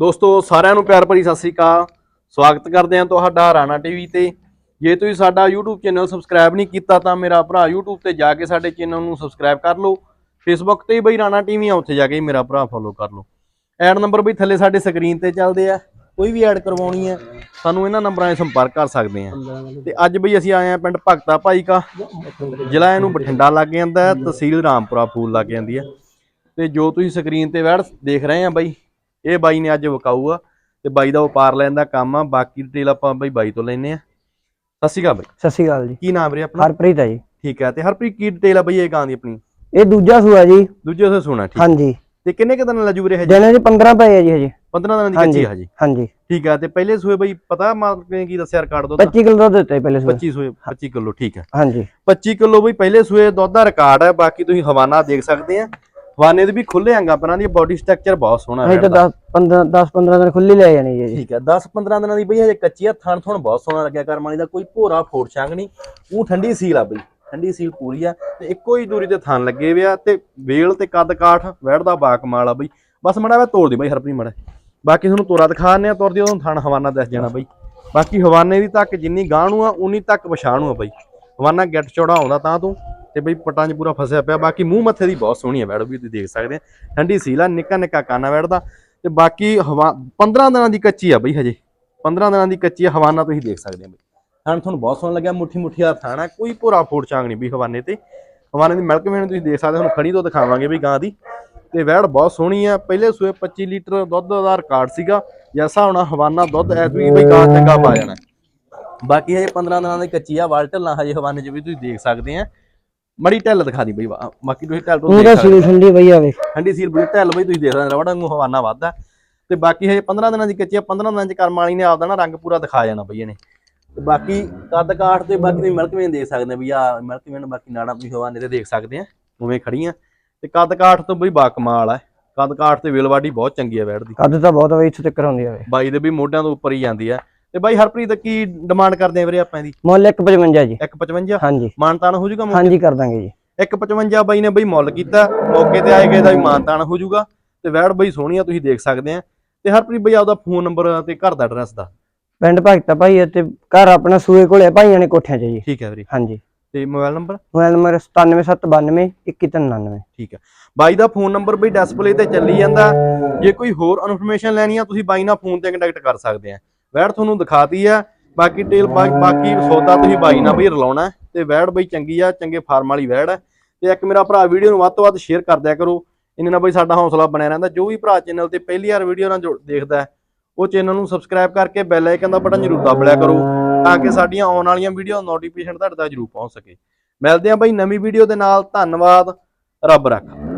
ਦੋਸਤੋ, ਸਾਰਿਆਂ ਨੂੰ ਪਿਆਰ ਭਰੀ ਸਤਿ ਸ੍ਰੀ ਅਕਾਲ। ਸਵਾਗਤ ਕਰਦੇ ਹਾਂ ਤੁਹਾਡਾ ਰਾਣਾ ਟੀਵੀ ਤੇ। ਜੇ ਤੁਸੀਂ ਸਾਡਾ YouTube ਚੈਨਲ ਸਬਸਕ੍ਰਾਈਬ ਨਹੀਂ ਕੀਤਾ ਤਾਂ ਮੇਰਾ ਭਰਾ YouTube ਤੇ ਜਾ ਕੇ ਸਾਡੇ ਚੈਨਲ ਨੂੰ ਸਬਸਕ੍ਰਾਈਬ ਕਰ ਲਓ। Facebook ਤੇ ਬਈ ਰਾਣਾ ਟੀਵੀ ਆ, ਉੱਥੇ ਜਾ ਕੇ ਮੇਰਾ ਭਰਾ ਫੋਲੋ ਕਰ ਲਓ। ਐਡ ਨੰਬਰ ਵੀ ਥੱਲੇ ਸਾਡੇ ਸਕਰੀਨ ਤੇ ਚੱਲਦੇ ਆ। ਕੋਈ ਵੀ ਐਡ ਕਰਵਾਉਣੀ ਹੈ ਸਾਨੂੰ ਇਹਨਾਂ ਨੰਬਰਾਂ 'ਤੇ ਸੰਪਰਕ ਕਰ ਸਕਦੇ ਆ। ਤੇ ਅੱਜ ਬਈ ਅਸੀਂ ਆਏ ਆ ਪਿੰਡ ਭਗਤਾ ਭਾਈ ਕਾ ਜ਼ਿਲ੍ਹਾ ਇਹਨੂੰ ਬਠਿੰਡਾ ਲੱਗ ਜਾਂਦਾ, ਤਹਿਸੀਲ ਰਾਮਪੁਰਾ, ਫੂਲ ਲੱਗ ਜਾਂਦੀ ਹੈ ਤੇ ਜੋ ਤੁਸੀਂ ਸਕਰੀਨ ਤੇ ਵੈੜ ਦੇਖ ਰਹੇ ਆ ਬਾਈ ਇਹ ਬਾਈ ਨੇ ਅੱਜ ਵਿਕਾਊ ਆ ਤੇ ਬਾਈ ਦਾ ਵਪਾਰ ਲੈਣ ਦਾ ਕੰਮ ਆ ਬਾਕੀ ਡਿਟੇਲ ਆਪਾਂ ਬਾਈ ਬਾਈ ਤੋਂ ਲੈਨੇ ਆ। ਸਤਿ ਸ਼੍ਰੀ ਅਕਾਲ ਬਾਈ। ਸਤਿ ਸ਼੍ਰੀ ਅਕਾਲ ਜੀ। ਕੀ ਨਾਮ ਵੀਰੇ ਆਪਣਾ? ਹਰਪ੍ਰੀਤ ਹੈ ਜੀ। ਠੀਕ ਹੈ ਤੇ ਹਰਪ੍ਰੀਤ ਕੀ ਡਿਟੇਲ ਆ ਬਾਈ ਇਹ ਗਾਂ ਦੀ ਆਪਣੀ? ਇਹ ਦੂਜਾ ਸੂਆ ਜੀ। ਦੂਜੇ ਉਸੇ ਸੁਣਾ ਠੀਕ ਹਾਂਜੀ। ਤੇ ਕਿੰਨੇ ਕੁ ਦਿਨ ਲੱਜੂ ਵੀਰੇ ਹਜੇ? ਦਿਨਾਂ ਜੀ 15 ਪਏ ਆ ਜੀ ਹਜੇ। 15 ਦਿਨਾਂ ਦੀ ਕੱਚੀ ਆ ਹਜੇ? ਹਾਂਜੀ। ਠੀਕ ਆ ਤੇ ਪਹਿਲੇ ਸੂਏ ਬਾਈ ਪਤਾ ਮਾਲਕ ਨੇ ਕੀ ਦੱਸਿਆ ਰਿਕਾਰਡ ਦੁੱਧ 25 ਕਿਲੋ ਦੁੱਧ ਦਿੱਤੇ ਪਹਿਲੇ ਸੂਏ। 25 ਸੂਏ 25 ਕਿਲੋ ਠੀਕ ਹੈ ਹਾਂਜੀ। 25 ਕਿਲੋ ਬਈ ਪਹਿਲੇ ਸੂਏ ਦੁੱਧ ਦਾ ਰਿਕਾਰਡ ਹੈ ਬਾਕੀ ਤੁਸੀਂ ਹਵਾਨਾ ਦੇਖ ਸਕਦੇ ਆ। ਹਵਾਨੇ ਦੇ ਵੀ ਖੁੱਲੇ ਅੰਗਾ ਪਰਾਂ ਦੀ ਬਾਡੀ ਸਟਰਕਚਰ ਬਹੁਤ ਸੋਹਣਾ ਹੈ ਤਾਂ 10 15 10 15 ਦਿਨ ਖੁੱਲੀ ਲੈ ਜਾਣੀ ਜੀ। ਠੀਕ ਹੈ 10 15 ਦਿਨਾਂ ਦੀ ਬਈ ਹਜੇ ਕੱਚੀ ਆ ਥਣ ਥਣ ਬਹੁਤ ਸੋਹਣਾ ਲੱਗਿਆ ਕਰਮ ਵਾਲੀ ਦਾ ਕੋਈ ਭੋਰਾ ਫੋੜ ਛੰਗ ਨਹੀਂ। ਉਹ ਠੰਡੀ ਸੀਲ ਆ ਬਈ ਠੰਡੀ ਸੀਲ ਪੂਰੀ ਆ ਤੇ ਇੱਕੋ ਹੀ ਦੂਰੀ ਤੇ ਥਣ ਲੱਗੇ ਵੇ ਆ ਤੇ ਵੇਲ ਤੇ ਕੱਦ ਕਾਠ ਵੈੜਦਾ ਬਾ ਕਮਾਲ ਆ ਬਈ। ਬਸ ਮੜਾ ਵੇ ਤੋੜ ਦੀ ਬਈ ਹਰਪ੍ਰੀਤ ਮੜਾ। ਬਾਕੀ ਤੁਹਾਨੂੰ ਤੋਰਾ ਦਿਖਾਣੇ ਆ ਤੁਰਦੀ ਉਦੋਂ ਥਣ ਹਵਾਨਾ ਦੱਸ ਜਾਣਾ ਬਈ। ਬਾਕੀ ਹਵਾਨੇ ਦੀ ਤੱਕ ਜਿੰਨੀ ਗਾਣੂ ਆ ਉਨੀ ਤੱਕ ਪਛਾਣੂ ਆ ਬਈ। ਹਵਾਨਾ ਗਿੱਟ ਚੌੜਾ ਆਉਂਦਾ ਤਾਂ ਤੂੰ। ਤੇ ਬਈ ਪਟਾਂ 'ਚ ਪੂਰਾ ਫਸਿਆ ਪਿਆ। ਬਾਕੀ ਮੂੰਹ ਮੱਥੇ ਦੀ ਬਹੁਤ ਸੋਹਣੀ ਆ ਵੈੜ ਵੀ ਤੁਸੀਂ ਦੇਖ ਸਕਦੇ ਆ ਠੰਡੀ ਸੀਲਾ ਆ ਨਿੱਕਾ ਨਿੱਕਾ ਕਾਨਾ ਵੈੜਦਾ ਤੇ ਬਾਕੀ ਹਵਾ 15 ਦਿਨਾਂ ਦੀ ਕੱਚੀ ਆ ਬਈ ਹਜੇ। 15 ਦਿਨਾਂ ਦੀ ਕੱਚੀ ਆ ਹਵਾਨਾ ਤੁਸੀਂ ਦੇਖ ਸਕਦੇ ਆ ਬਈ। ਹਣ ਤੁਹਾਨੂੰ ਬਹੁਤ ਸੋਹਣਾ ਲੱਗਿਆ ਮੁੱਠੀ ਮੁੱਠੀ ਆ ਥਾਣਾ। ਕੋਈ ਭੋਰਾ ਫੋੜ ਚਾਂਗ ਨਹੀਂ ਵੀ ਹਵਾਨੇ ਤੇ। ਹਵਾਨੇ ਦੀ ਮਿਲਕ ਵੇਣ ਤੁਸੀਂ ਦੇਖ ਸਕਦੇ ਹੋ, ਖੜੀ ਤੋਂ ਦਿਖਾਵਾਂਗੇ ਵੀ ਗਾਂ ਦੀ। ਤੇ ਵੈੜ ਬਹੁਤ ਸੋਹਣੀ ਆ। ਪਹਿਲੇ ਸੂਏ 25 ਲੀਟਰ ਦੁੱਧ ਦਾ ਰਿਕਾਰਡ ਸੀਗਾ। ਜੈਸਾ ਹੁਣ ਹਵਾਨਾ ਦੁੱਧ ਐਤਵੀ ਬਈ ਗਾਂ ਚੰਗਾ ਪਾ ਜਾਣਾ। ਬਾਕੀ ਹਜੇ 15 ਦਿਨਾਂ ਦੀ ਕੱਚੀ ਆ ਵਾਲ ਢੱਲਾਂ ਹਜੇ ਹਵਾਨੇ 'ਚ ਵੀ ਤੁਸੀਂ ਦੇਖ ਸਕਦੇ ਆ। ਮੜੀ ਢੱਲ ਦਿਖਾ ਦੀ ਬਈ ਵਾ- ਬਾਕੀ ਤੁਸੀਂ ਢੱਲ ਤੋਂ ਉਹਦਾ ਦੇਖ ਸਕਦੇ ਸੀਲ ਠੰਡੀ ਪਈ ਆਵੇ ਠੰਡੀ ਸੀਲ ਬੜੀ ਢੱਲ ਬਈ ਤੁਸੀਂ ਦੇਖ ਸਕਦੇ ਰਵੜਾ ਨੂੰ ਹਵਾਨਾ ਵੱਧਦਾ। ਤੇ ਬਾਕੀ ਹਜੇ 15 ਦਿਨਾਂ ਦੀ ਕੱਚੀ ਆ 15 ਦਿਨਾਂ ਚ ਕਰਮ ਵਾਲੀ ਨੇ ਆਪਦਾ ਨਾ ਰੰਗ ਪੂਰਾ ਦਿਖਾ ਜਾਣਾ ਬਈ ਇਹਨੇ। ਤੇ ਬਾਕੀ ਕੱਦ ਕਾਠ ਤੇ ਬਾਕੀ ਤੁਸੀਂ ਮਿਲਕ ਵੇਨ ਦੇਖ ਸਕਦੇ ਆ ਵੀ ਆ ਮਿਲਕ ਵੇਨ ਬਾਕੀ ਨਾੜਾਂ ਤੁਸੀਂ ਹਵਾਨੇ ਤੇ ਦੇਖ ਸਕਦੇ ਆ ਉਵੇਂ ਖੜੀਆਂ ਤੇ ਕੱਦ ਕਾਠ ਤੋਂ ਬਈ ਬਾ ਕਮਾਲ ਆ। ਕੱਦ ਕਾਠ ਤੇ ਵੇਲਵਾਡੀ ਬਹੁਤ ਚੰਗੀ ਆ ਦੀ। ਕੱਦ ਤਾਂ ਬਹੁਤ ਵੇ ਇੱਥੇ ਤੱਕ ਹੁੰਦੀ ਆਵੇ ਬਾਈ ਦੇ ਵੀ ਮੋਢਿਆਂ ਤੋਂ ਉੱਪਰ ਹੀ ਜਾਂਦੀ ਆ। ਤੇ ਬਾਈ ਹਰਪ੍ਰੀਤ ਕੀ ਡਿਮਾਂਡ ਕਰਦੇ ਆ ਵੀਰੇ ਆਪਾਂ ਇਹਦੀ? ਮੁੱਲ 155 ਜੀ। 155 ਹਾਂਜੀ। ਮਾਨਤਾਨ ਹੋ ਜਾਊਗਾ ਹਾਂਜੀ ਕਰ ਦਾਂਗੇ ਜੀ। 155 ਬਾਈ ਨੇ ਬਈ ਮੁੱਲ ਕੀਤਾ ਮੌਕੇ ਤੇ ਆਏ ਗਏ ਦਾ ਵੀ ਮਾਨਤਾਨ ਹੋ ਜਾਊਗਾ। ਤੇ ਵੈੜ ਬਈ ਸੋਹਣੀ ਆ ਤੁਸੀਂ ਦੇਖ ਸਕਦੇ ਆ। ਤੇ ਹਰਪ੍ਰੀਤ ਬਈ ਆਪਦਾ ਫੋਨ ਨੰਬਰ ਤੇ ਘਰ ਦਾ ਐਡਰੈਸ ਦਾ ਪਿੰਡ ਭਗਤਾ ਭਾਈ ਤੇ ਘਰ ਆਪਣਾ ਸੂਏ ਕੋਲੇ ਭਾਈਆਂ ਨੇ ਕੋਠਿਆਂ 'ਚ ਜੀ। ਠੀਕ ਹੈ ਵੀਰੇ। ਹਾਂਜੀ। ਤੇ ਮੋਬਾਈਲ ਨੰਬਰ ਮੋਬਾਈਲ ਨੰਬਰ 97792 2199 ਠੀਕ ਹੈ ਬਾਈ ਦਾ ਫੋਨ ਨੰਬਰ ਬਈ ਡਿਸਪਲੇ ਤੇ ਚੱਲੀ ਜਾਂਦਾ। ਜੇ ਕੋਈ ਹੋਰ ਇਨਫੋਰਮੇਸ਼ਨ ਲੈਣੀ ਆ ਤੁਸੀਂ ਬਾਈ ਨਾਲ ਫੋਨ ਤੇ ਕੰਟੈਕਟ ਕਰ ਸਕਦੇ ਆ। ਵੈੜ ਤੁਹਾਨੂੰ ਦਿਖਾਤੀ ਆ, ਬਾਕੀ ਡਿਟੇਲ ਬਾਕੀ ਸੌਦਾ ਤੁਸੀਂ ਬਾਈ ਨਾਲ ਬਈ ਰਲਾਉਣਾ ਹੈ, ਤੇ ਵੈੜ ਬਈ ਚੰਗੀ ਆ, ਚੰਗੇ ਫਾਰਮ ਵਾਲੀ ਵੈੜ ਹੈ। ਤੇ ਇੱਕ ਮੇਰਾ ਭਰਾ ਵੀਡੀਓ ਨੂੰ ਵੱਧ ਤੋਂ ਵੱਧ ਸ਼ੇਅਰ ਕਰ ਦਿਆ ਕਰੋ, ਇਹਨਾਂ ਨਾਲ ਬਈ ਸਾਡਾ ਹੌਸਲਾ ਬਣਿਆ ਰਹਿੰਦਾ, ਜੋ ਵੀ ਭਰਾ ਚੈਨਲ ਤੇ ਪਹਿਲੀ ਵਾਰ ਵੀਡੀਓ ਨਾਲ ਜੁੜ- ਦੇਖਦਾ ਉਹ ਚੈਨਲ ਨੂੰ ਸਬਸਕ੍ਰਾਈਬ ਕਰਕੇ ਬੈਲ ਆਈਕਨ ਦਾ ਬਟਨ ਜ਼ਰੂਰ ਦਬ ਲਿਆ ਕਰੋ, ਤਾਂ ਕਿ ਸਾਡੀਆਂ ਆਉਣ ਵਾਲੀਆਂ ਵੀਡੀਓ ਨੋਟੀਫਿਕੇਸ਼ਨ ਤੁਹਾਡੇ ਤੱਕ ਜ਼ਰੂਰ ਪਹੁੰਚ ਸਕੇ। ਮਿਲਦੇ ਆਂ ਬਈ ਨਵੀਂ ਵੀਡੀਓ ਦੇ ਨਾਲ, ਧੰਨਵਾਦ, ਰੱਬ ਰੱਖਾ।